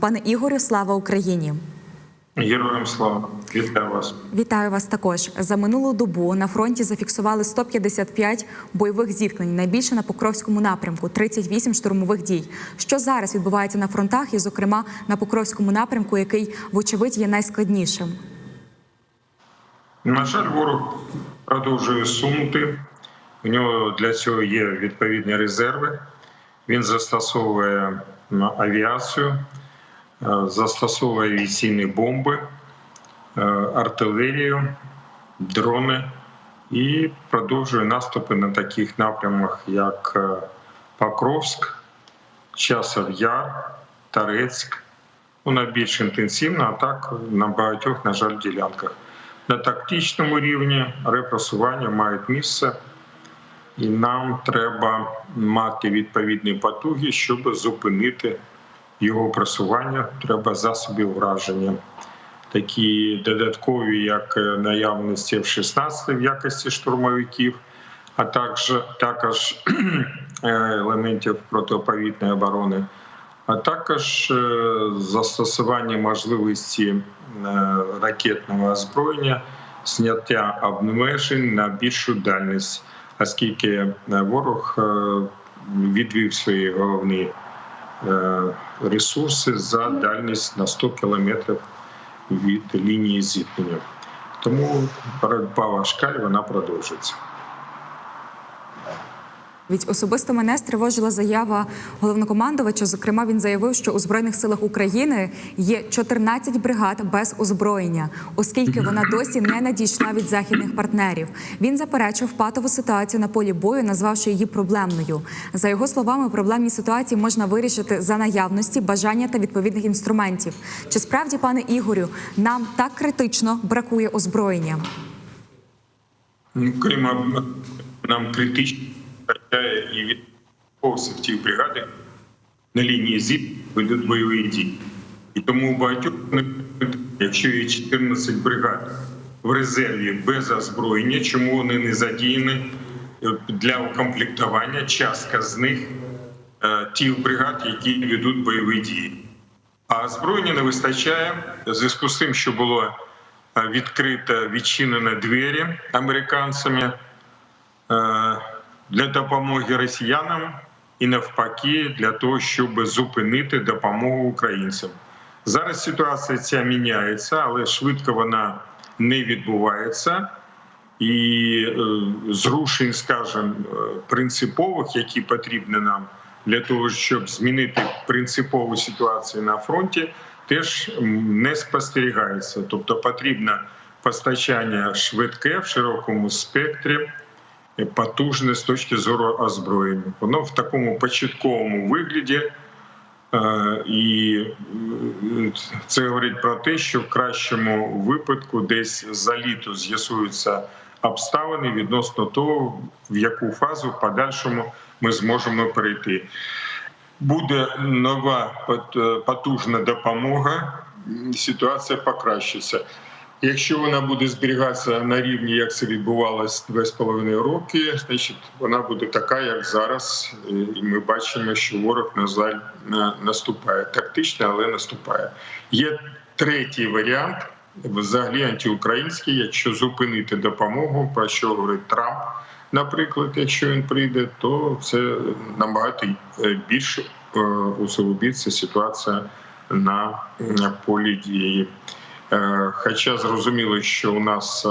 Пане Ігорю, слава Україні! Героям слава, вітаю вас. Вітаю вас також. За минулу добу на фронті зафіксували 155 бойових зіткнень, найбільше на Покровському напрямку, 38 штурмових дій. Що зараз відбувається на фронтах, і, зокрема, на Покровському напрямку, який, вочевидь, є найскладнішим? На жаль, ворог продовжує сунути. У нього для цього є відповідні резерви. Він застосовує авіацію, застосовує авіаційні бомби, е, артилерію, дрони і продовжує наступи на таких напрямах, як е, Покровськ, Часов Яр, Тарецьк. Вона більш інтенсивна, а так на багатьох, на жаль, ділянках. На тактичному рівні репресування мають місце, і нам треба мати відповідні потуги, щоб зупинити його просування. Треба засобів враження. Такі додаткові, як е, наявності F-16 в якості штурмовиків, а також, також е, елементів протиповітної оборони а також е, застосування можливості ракетного озброєння, зняття обмежень на більшу дальність, оскільки ворог відвів свої головні ресурси за дальність на 100 кілометрів від лінії зіткнення. Тому боротьба важка вона продовжується. Від особисто мене стривожила заява головнокомандувача. Зокрема, він заявив, що у збройних силах України є 14 бригад без озброєння, оскільки вона досі не надійшла від західних партнерів. Він заперечив патову ситуацію на полі бою, назвавши її проблемною. За його словами, проблемні ситуації можна вирішити за наявності, бажання та відповідних інструментів. Чи справді, пане Ігорю, нам так критично бракує озброєння? Ну, Крім нам критично вистачає і від в тих бригадах на лінії ЗІП ведуть бойові дії. І тому у багатьох, якщо є 14 бригад в резерві без озброєння, чому вони не задіяні для укомплектування, частка з них е, тих бригад, які ведуть бойові дії. А озброєння не вистачає в зв'язку з тим, що було е, відкрито відчинені двері американцями е, для допомоги росіянам і навпаки для того, щоб зупинити допомогу українцям. Зараз ситуація ця міняється, але швидко вона не відбувається. І е, зрушень, скажімо, е, принципових, які потрібні нам для того, щоб змінити принципову ситуацію на фронті, теж не спостерігається. Тобто потрібно постачання швидке в широкому спектрі, потужне з точки зору озброєння. Воно в такому початковому вигляді. Е, І е, це говорить про те, що в кращому випадку десь за літо з'ясуються обставини відносно того, в яку фазу в подальшому ми зможемо перейти. Буде нова пот- потужна допомога, ситуація покращиться. Якщо вона буде зберігатися на рівні, як це відбувалось 2,5 роки, значить вона буде така, як зараз. І ми бачимо, що ворог на жаль на- наступає тактично, але наступає. Є третій варіант, взагалі антиукраїнський, якщо зупинити допомогу, про що говорить Трамп. Наприклад, якщо він прийде, то це набагато е, е, усугубиться ситуація на полі дії. Е, Хоча зрозуміло, що у нас е,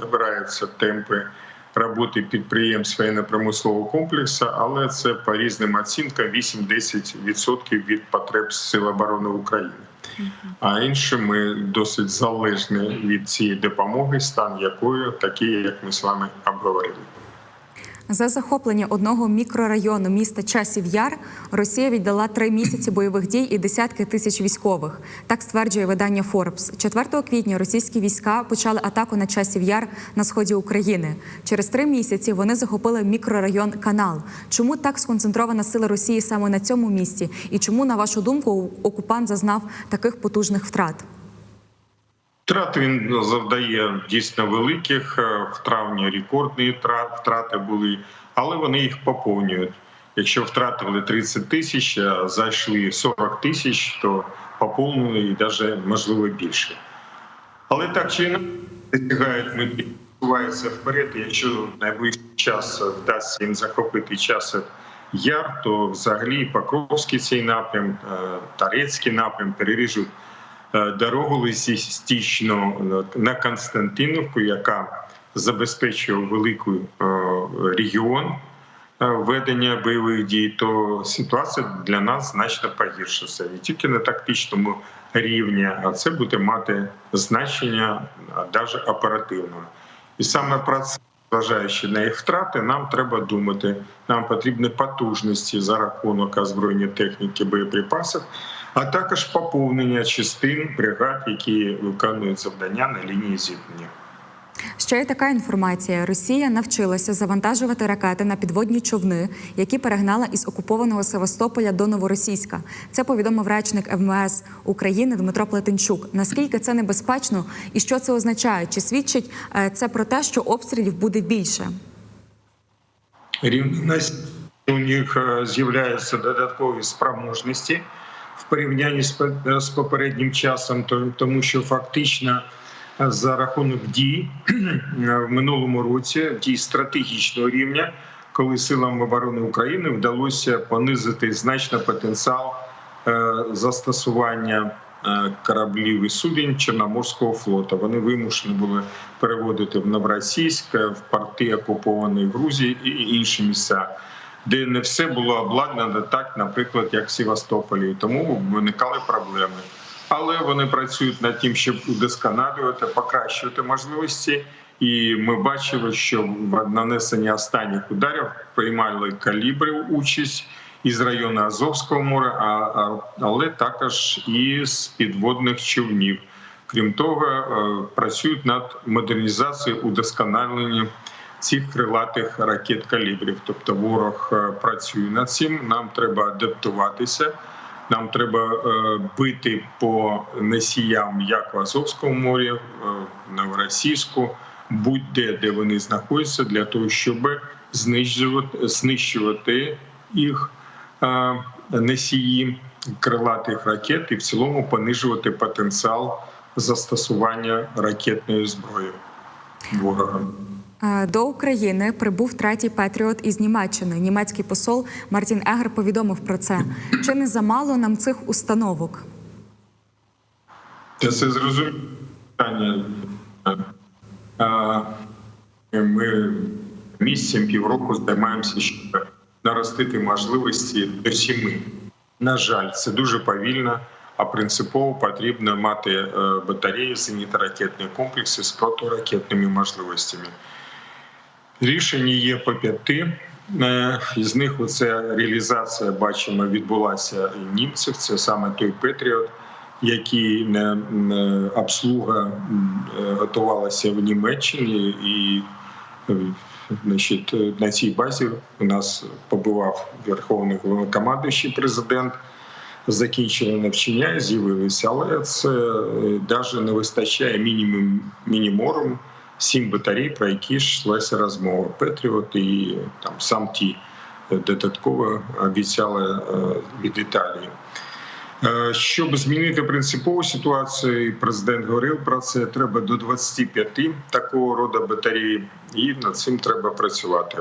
набираються темпи роботи підприємств воєнно-промислового комплексу, але це по різним оцінкам 8-10% від потреб Сил оборони України. А інші ми досить залежні від цієї допомоги, стан якої такі, як ми з вами обговорили. За захоплення одного мікрорайону міста Часів Яр Росія віддала три місяці бойових дій і десятки тисяч військових. Так стверджує видання Forbes. 4 квітня російські війська почали атаку на Часів Яр на сході України. Через три місяці вони захопили мікрорайон Канал. Чому так сконцентрована сила Росії саме на цьому місці? І чому, на вашу думку, окупант зазнав таких потужних втрат? Втрат він завдає дійсно великих. Е, В травні рекордні втрати були, але вони їх поповнюють. Якщо втратили 30 тисяч, а зайшли 40 тисяч, то поповнили і навіть можливо більше. Але так чи інакше досягають мети, суваються вперед. Якщо в найближчий час вдасться їм захопити часів яр, то взагалі Покровський цей напрям, е, Тарецький напрям переріжуть дорогу логістично на Константинівку, яка забезпечує великий е, регіон е, ведення бойових дій, то ситуація для нас значно погіршиться не тільки на тактичному рівні, а це буде мати значення навіть оперативного. І саме про це, зважаючи на їх втрати, нам треба думати. Нам потрібні потужності за рахунок озброєння техніки боєприпасів, а також поповнення частин бригад, які виконують завдання на лінії зіткнення. Ще є така інформація: Росія навчилася завантажувати ракети на підводні човни, які перегнала із окупованого Севастополя до Новоросійська. Це повідомив речник МВС України Дмитро Плетенчук. Наскільки це небезпечно і що це означає? Чи свідчить е, це про те, що обстрілів буде більше? рівність у них е, з'являються додаткові спроможності в порівнянні з з попереднім часом, то- тому що фактично е, за рахунок дій е, в минулому році дій стратегічного рівня, коли силам оборони України вдалося понизити значно потенціал е, застосування е, кораблів і суден Чорноморського флоту. Вони вимушені були переводити в Новоросійськ, е, в порти окупованої Грузії і інші місця, де не все було обладнано так, наприклад, як в Севастополі. Тому виникали проблеми. Але вони працюють над тим, щоб удосконалювати, покращувати можливості. І ми бачили, що в нанесенні останніх ударів приймали калібри участь із району Азовського моря, але також і з підводних човнів. Крім того, е, працюють над модернізацією удосконаленням цих крилатих ракет калібрів. Тобто ворог е, працює над цим. Нам треба адаптуватися. Нам треба е, бити по носіям як в Азовському морі, е, в Новоросійську, будь-де, де вони знаходяться, для того, щоб знищувати, знищувати їх носії крилатих ракет і в цілому понижувати потенціал застосування ракетної зброї ворога. Е, До України прибув третій Петріот із Німеччини. Німецький посол Мартін Егер повідомив про це. Чи не замало нам цих установок? Та це зрозуміло. Е, Ми місяцем півроку займаємося, щоб наростити можливості до сіми. На жаль, це дуже повільно, а принципово потрібно мати е, батареї зенітно-ракетні комплекси з протиракетними можливостями. Рішення є по п'яти. Е, Із них оця реалізація, бачимо, відбулася німців. Це саме той Петріот, який не не обслуга е, готувалася в Німеччині, і е, значить, е, на цій базі у нас побував верховний головнокомандуючий президент. Закінчили навчання з'явилися, але це навіть не вистачає мінімум мініморум сім батарей, про які йшлася розмова. Петріот і там сам ті додатково обіцяли е, від Італії. Е, Щоб змінити принципову ситуацію, президент говорив про це. Треба до 25 такого роду батарей, і над цим треба працювати.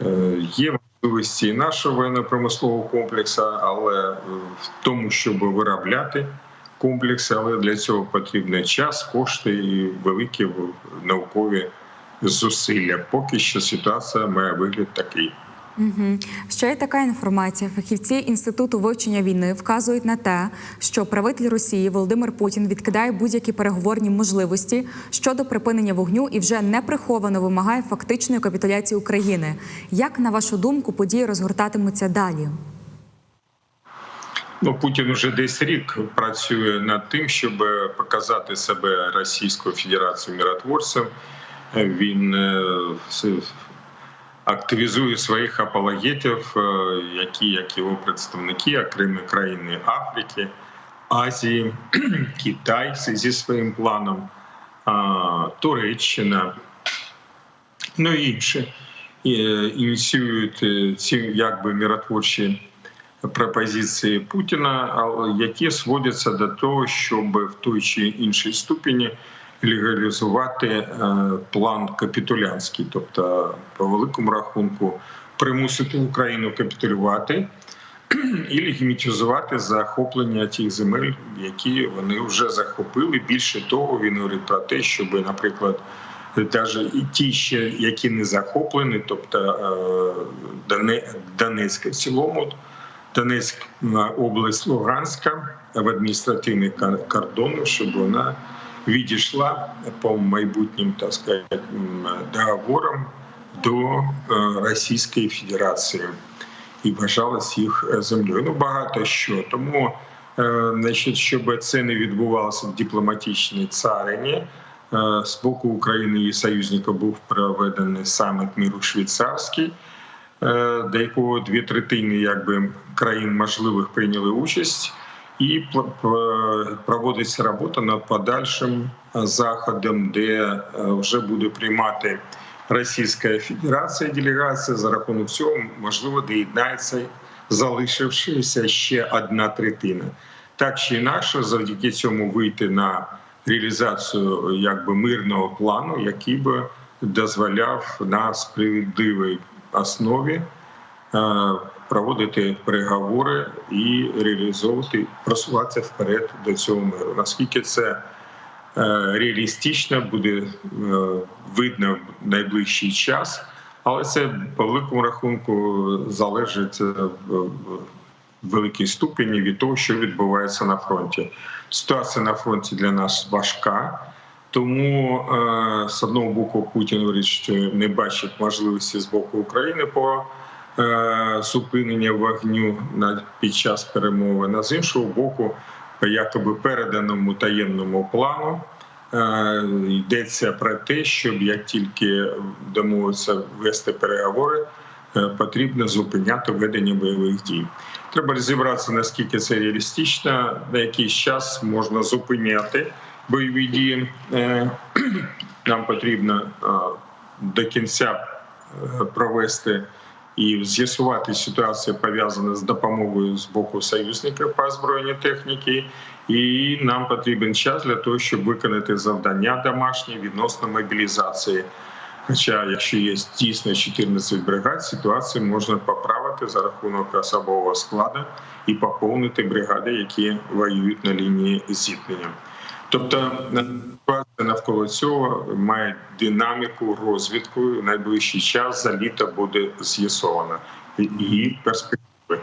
Е, Є можливості і нашого воєнно-промислового комплексу, але е, в тому, щоб виробляти комплекси, але для цього потрібен час, кошти і великі наукові зусилля. Поки що ситуація має вигляд такий. Угу. Ще є така інформація. Фахівці інституту вивчення війни вказують на те, що правитель Росії Володимир Путін відкидає будь-які переговорні можливості щодо припинення вогню і вже неприховано вимагає фактичної капітуляції України. Як на вашу думку події розгортатимуться далі? Ну, Путін вже десь рік працює над тим, щоб показати себе Російською Федерацією миротворцем. Він е, активізує своїх апологетів, е, які як його представники, окремі країни Африки, Азії, Китай зі своїм планом, Туреччина, ну і інші. е, ініціюють е, ці якби миротворчі пропозиції Путіна, які сводяться до того, щоб в той чи іншій ступені легалізувати е, план капітулянський, тобто по великому рахунку примусити Україну капітулювати і легімітизувати захоплення тих земель, які вони вже захопили. Більше того, він говорить про те, щоб, наприклад, навіть і ті, ще які не захоплені, тобто е, Донецька в цілому, Донецька область Луганська в адміністративний кор- кордон, щоб вона відійшла по майбутнім так сказати, договорам до е, Російської Федерації і вважалась їх е, землею. Ну багато що тому, е, значить, щоб це не відбувалося в дипломатичній царині. З боку України і союзників був проведений саміт миру швейцарський, е, дві третини якби країн можливих прийняли участь, і проводиться робота над подальшим заходом, де е, вже буде приймати Російська Федерація делегація. За рахунок цього можливо доєднається залишившися ще одна третина. Так чи інакше, завдяки цьому вийти на реалізацію якби мирного плану, який би дозволяв на справедливій основі е, проводити переговори і реалізовувати, просуватися вперед до цього миру. Наскільки це е, реалістично буде е, видно в найближчий час, але це по великому рахунку залежить в великій ступені від того, що відбувається на фронті. Ситуація на фронті для нас важка. Тому е, з одного боку Путін говорить, що не бачить можливості з боку України по е, зупиненню вогню на під час перемовин. А з іншого боку, по якоби переданому таємному плану е, йдеться про те, щоб як тільки домовиться вести переговори, потрібно зупиняти ведення бойових дій. Треба розібратися, наскільки це реалістично, на якийсь час можна зупиняти бойові дії. Е, Нам потрібно е, до кінця е, провести і з'ясувати ситуацію пов'язану з допомогою з боку союзників по озброєнню техніки. І нам потрібен час для того, щоб виконати завдання домашні відносно мобілізації. Хоча, якщо є дійсно 14 бригад, ситуацію можна поправити за рахунок особового складу і поповнити бригади, які воюють на лінії зіткнення. Тобто ситуація навколо цього має динаміку розвідку Найближчий час за літо буде з'ясована і перспективи.